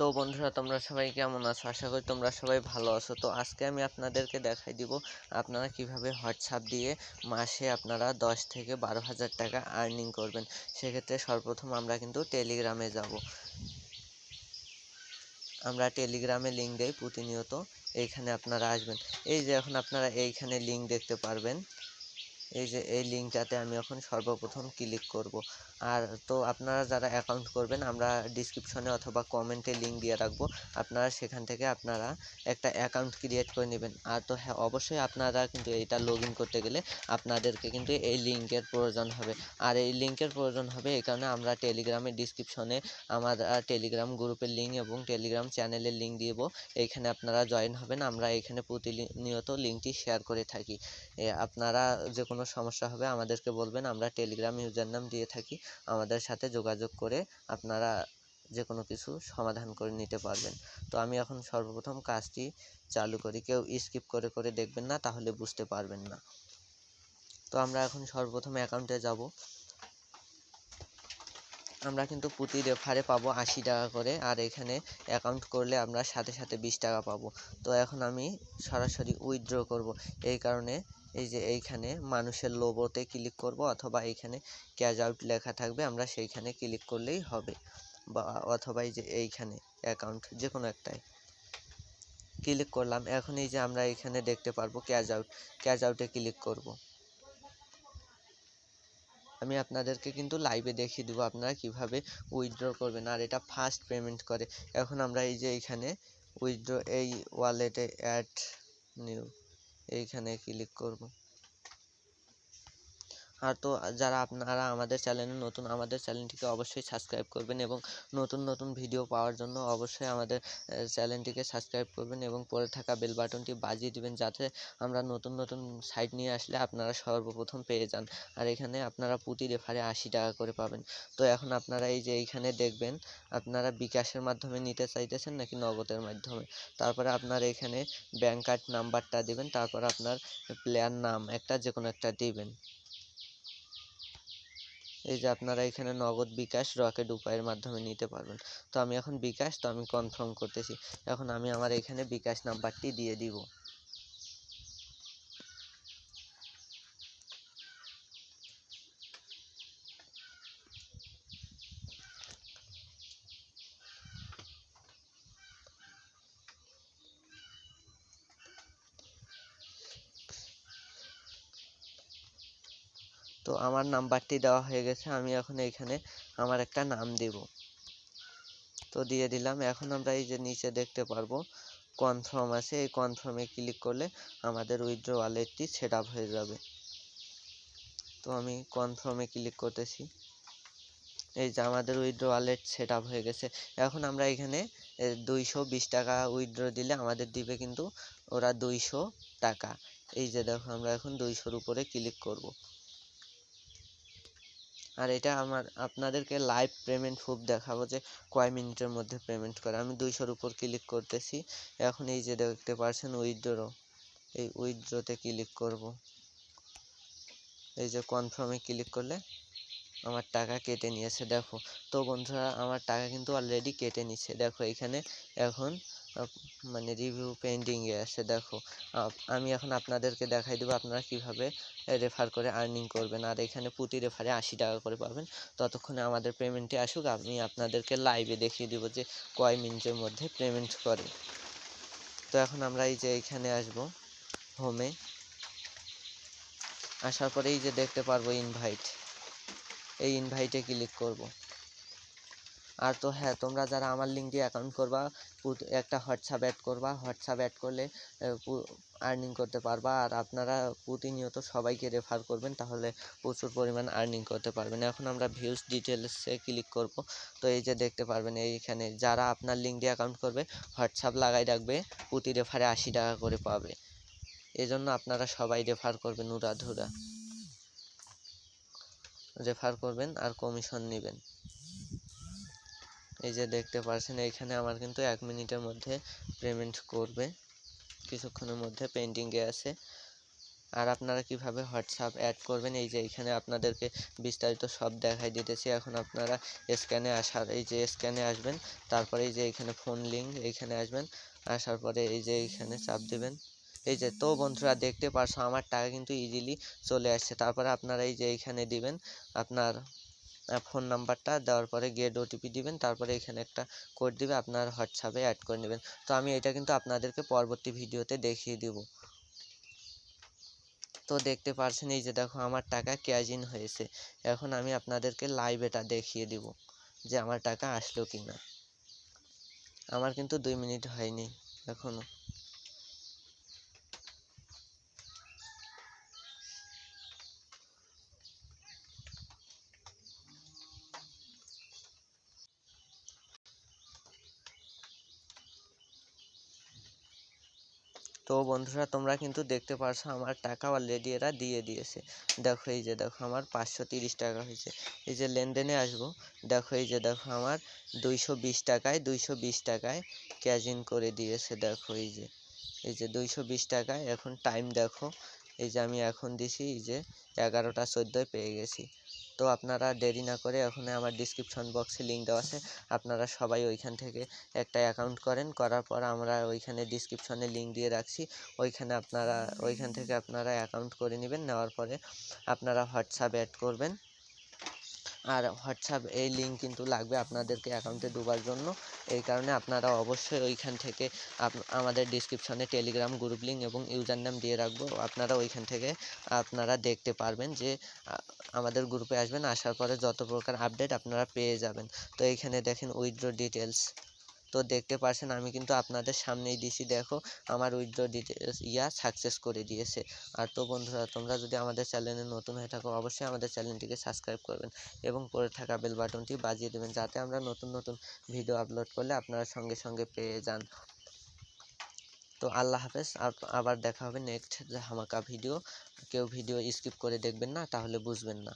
তো বন্ধুরা, তোমরা সবাই কেমন আছো? আশা করি তোমরা সবাই ভালো আছো। তো আজকে আমি আপনাদেরকে দেখাই দিব, আপনারা কীভাবে হোয়াটসঅ্যাপ দিয়ে মাসে আপনারা দশ থেকে বারো হাজার টাকা আর্নিং করবেন। সেক্ষেত্রে সর্বপ্রথম আমরা কিন্তু টেলিগ্রামে যাব। আমরা টেলিগ্রামে লিঙ্ক দেই প্রতিনিয়ত, এইখানে আপনারা আসবেন। এই যে এখন আপনারা এইখানে লিঙ্ক দেখতে পারবেন। এই যে, এই লিঙ্কটাতে আমি এখন সর্বপ্রথম ক্লিক করব। আর তো আপনারা যারা অ্যাকাউন্ট করবেন, আমরা ডিসক্রিপশনে অথবা কমেন্টে লিঙ্ক দিয়ে রাখব। আপনারা সেখান থেকে আপনারা একটা অ্যাকাউন্ট ক্রিয়েট করে নেবেন। আর তো হ্যাঁ অবশ্যই আপনারা কিন্তু এটা লগ করতে গেলে আপনাদেরকে কিন্তু এই লিঙ্কের প্রয়োজন হবে। আর এই লিঙ্কের প্রয়োজন হবে এই কারণে আমরা টেলিগ্রামের ডিসক্রিপশনে আমার টেলিগ্রাম গ্রুপের লিঙ্ক এবং টেলিগ্রাম চ্যানেলের লিঙ্ক দিব। এইখানে আপনারা জয়েন হবেন। আমরা এখানে প্রতিনিয়ত লিঙ্কটি শেয়ার করে থাকি। আপনারা যে কোনো সমস্যা হবে আমাদেরকে বলবেন, আমরা টেলিগ্রাম ইউজার নাম দিয়ে থাকি, আমাদের সাথে যোগাযোগ করে আপনারা যে কোনো কিছু সমাধান করে নিতে পারবেন। তো আমি এখন সর্বপ্রথম কাজটি চালু করি, কেউ স্কিপ করে করে দেখবেন না, তাহলে বুঝতে পারবেন না। তো আমরা এখন সর্বপ্রথম অ্যাকাউন্টে যাব। আমরা কিন্তু প্রতি রেফারে পাবো আশি টাকা করে, আর এখানে অ্যাকাউন্ট করলে আমরা সাথে সাথে বিশ টাকা পাবো। তো এখন আমি সরাসরি উইথড্র করব, এই কারণে এই যে এইখানে মানুষের লোগোতে ক্লিক করব অথবা এইখানে ক্যাশ আউট লেখা থাকবে, আমরা সেইখানে ক্লিক করলেই হবে। বা অথবা এই যে এইখানে অ্যাকাউন্ট যে কোনো একটাই ক্লিক করলাম, এখন এই যে আমরা এখানে দেখতে পারব ক্যাশ আউট ক্যাশ আউটে ক্লিক করব। আমি আপনাদেরকে কিন্তু লাইভে দেখিয়ে দেবো আপনারা কীভাবে উইথড্র করবেন, আর এটা ফার্স্ট পেমেন্ট করে। এখন আমরা এই যে এইখানে উইথড্র এই ওয়ালেটে অ্যাড নিউ এইখানে ক্লিক করব। আর তো যারা আপনারা আমাদের চ্যানেলে নতুন, আমাদের চ্যানেলটিকে অবশ্যই সাবস্ক্রাইব করবেন এবং নতুন নতুন ভিডিও পাওয়ার জন্য অবশ্যই আমাদের চ্যানেলটিকে সাবস্ক্রাইব করবেন এবং পরে থাকা বেল বাটনটি বাজিয়ে দিবেন যাতে আমরা নতুন নতুন সাইট নিয়ে আসলে আপনারা সর্বপ্রথম পেয়ে যান। আর এখানে আপনারা প্রতি রেফারে আশি টাকা করে পাবেন। তো এখন আপনারা এই যে এইখানে দেখবেন, আপনারা বিকাশের মাধ্যমে নিতে চাইতেছেন নাকি নগদের মাধ্যমে? তারপরে আপনার এখানে ব্যাংক কার্ড নাম্বারটা দিবেন, তারপর আপনার প্লেয়ার নাম একটা যে কোনো একটা দিবেন। এই যে আপনারা এখানে নগদ বিকাশ রকেট উপায়ের মাধ্যমে নিতে পারবেন। তো আমি এখন বিকাশ, তো আমি কনফার্ম করতেছি। এখন আমি আমার এখানে বিকাশ নাম্বারটি দিয়ে দিব। তো আমার নাম্বারটি দেওয়া হয়ে গেছে, আমি এখন এইখানে আমার একটা নাম দেব। তো দিয়ে দিলাম, এখন আমরা এই যে নিচে দেখতে পারব কনফার্ম আছে, এই কনফার্মে ক্লিক করলে আমাদের উইথড্র ওয়ালেটটি সেট আপ হয়ে যাবে। তো আমি কনফার্মে ক্লিক করতেছি, এই যে আমাদের উইথড্র ওয়ালেট সেট আপ হয়ে গেছে। এখন আমরা এখানে দুইশো বিশ টাকা উইথড্র দিলে আমাদের দিবে কিন্তু ওরা দুইশো টাকা। এই যে দেখো, আমরা এখন দুইশোর উপরে ক্লিক করব। আর এটা আমার, আপনাদেরকে লাইভ পেমেন্ট প্রুফ দেখাবো যে কয় মিনিটের মধ্যে পেমেন্ট করে। আমি দুইশোর উপর ক্লিক করতেছি। এখন এই যে দেখতে পাচ্ছেন উইথড্র এই উইথড্রতে ক্লিক করব। এই যে কনফার্মে ক্লিক করলে আমার টাকা কেটে নিয়েছে, দেখো। তো বন্ধুরা, আমার টাকা কিন্তু অলরেডি কেটে নিচ্ছে। দেখো, এখানে এখন মানে রিভিউ পেন্ডিংয়ে আছে দেখো। আমি এখন আপনাদেরকে দেখাই দেবো আপনারা কীভাবে রেফার করে আর্নিং করবেন। আর এখানে প্রতি রেফারে আশি টাকা করে পাবেন। ততক্ষণে আমাদের পেমেন্টটি আসুক, আমি আপনাদেরকে লাইভে দেখিয়ে দেবো যে কয় মিনিটের মধ্যে পেমেন্ট করে। তো এখন আমরা এই যে এইখানে আসব হোমে আসার পরে এই যে দেখতে পারব ইনভাইট এই ইনভাইটে ক্লিক করব। আর তো হ্যাঁ তোমরা যারা আমার লিঙ্ক দিয়ে অ্যাকাউন্ট করবা একটা হোয়াটসঅ্যাপ অ্যাড করবা, হোয়াটসঅ্যাপ অ্যাড করলে আর্নিং করতে পারবা। আর আপনারা প্রতিনিয়ত সবাইকে রেফার করবেন, তাহলে প্রচুর পরিমাণ আর্নিং করতে পারবেন। এখন আমরা ভিউজ ডিটেলসে ক্লিক করব। তো এই যে দেখতে পারবেন, এইখানে যারা আপনার লিঙ্ক দিয়ে অ্যাকাউন্ট করবে, হোয়াটসঅ্যাপ লাগাই রাখবে, প্রতি রেফারে আশি টাকা করে পাবে। এজন্য আপনারা সবাই রেফার করবেন, উড়াধুরা। রেফার করবেন আর কমিশন নেবেন। এই যে দেখতে পাচ্ছেন এইখানে আমার কিন্তু এক মিনিটের মধ্যে পেমেন্ট করবে। কিছুক্ষণের মধ্যে পেন্ডিংয়ে আছে। আর আপনারা কীভাবে হোয়াটসঅ্যাপ অ্যাড করবেন? এই যে এখানে আপনাদেরকে বিস্তারিত সব দেখাই দিতেছি। এখন আপনারা স্ক্যানে আসার, এই যে স্ক্যানে আসবেন, তারপরে এই যে এখানে ফোন লিঙ্ক এইখানে আসবেন, আসার পরে এই যে এইখানে চাপ দিবেন। এই যে, তো বন্ধুরা দেখতে পারছ, আমার টাকা কিন্তু ইজিলি চলে আসছে। তারপরে আপনারা এই যে এইখানে দিবেন, আপনার ফোন নাম্বারটা দেওয়ার পরে গেট ওটিপি দিবেন, তারপরে এখানে একটা কোড দিবে, আপনার হোয়াটসঅ্যাপে অ্যাড করে নেবেন। তো আমি এটা কিন্তু আপনাদেরকে পরবর্তী ভিডিওতে দেখিয়ে দিব। তো দেখতে পারছেন, এই যে দেখো আমার টাকা ক্যাশ ইন হয়েছে। এখন আমি আপনাদেরকে লাইভ এটা দেখিয়ে দিব যে আমার টাকা আসলো কি না আমার কিন্তু দুই মিনিট হয়নি এখনও। তো বন্ধুরা, তোমরা কিন্তু দেখতে পারছ আমার টাকা অলরেডি এরা দিয়ে দিয়েছে। দেখো এই যে, দেখো আমার পাঁচশো তিরিশ টাকা হয়েছে। এই যে লেনদেনে আসব। দেখো এই যে, দেখো আমার দুইশো বিশ টাকায় দুইশো বিশ টাকায় ক্যাশ ইন করে দিয়েছে। দেখো এই যে এই যে দুইশো বিশ টাকায়। এখন টাইম দেখো। এই যে আমি এখন দিছি, এই যে এগারোটা চোদ্দোয় পেয়ে গেছি। তো আপনারা দেরি না করে ওখানে আমার ডিসক্রিপশন বক্সে লিঙ্ক দেওয়া আছে। আপনারা সবাই ওইখান থেকে একটা অ্যাকাউন্ট করেন, করার পর আমরা ওইখানে ডিসক্রিপশনে লিঙ্ক দিয়ে রাখছি। ওইখানে আপনারা, ওইখান থেকে আপনারা অ্যাকাউন্ট করে নেবেন, নেওয়ার পরে আপনারা হোয়াটসঅ্যাপ অ্যাড করবেন। আর হোয়াটসঅ্যাপ এই লিঙ্ক কিন্তু লাগবে আপনাদেরকে অ্যাকাউন্টে ডোবার জন্য। এই কারণে আপনারা অবশ্যই ওইখান থেকে আমাদের ডিসক্রিপশনে টেলিগ্রাম গ্রুপ লিঙ্ক এবং ইউজার নাম দিয়ে রাখব। আপনারা ওইখান থেকে আপনারা দেখতে পারবেন যে আমাদের গ্রুপে আসবেন। আসার পরে যত প্রকার আপডেট আপনারা পেয়ে যাবেন। তো এইখানে দেখেন উইথড্র ডিটেলস তো দেখতে পারছেন আমি কিন্তু আপনাদের সামনেই দিছি। দেখো, আমার উইথড্র ডিটেলস ইয়া সাকসেস করে দিয়েছে। আর তো বন্ধুরা, তোমরা যদি আমাদের চ্যানেলে নতুন হয়ে থাকো, অবশ্যই আমাদের চ্যানেলটিকে সাবস্ক্রাইব করবেন এবং পরে থাকা বেল বাটনটি বাজিয়ে দেবেন যাতে আমরা নতুন নতুন ভিডিও আপলোড করলে আপনারা সঙ্গে সঙ্গে পেয়ে যান। তো আল্লাহ হাফেজ আবার দেখা হবে নেক্সট ধামাকা ভিডিও কেউ ভিডিও স্কিপ করে দেখবেন না, তাহলে বুঝবেন না।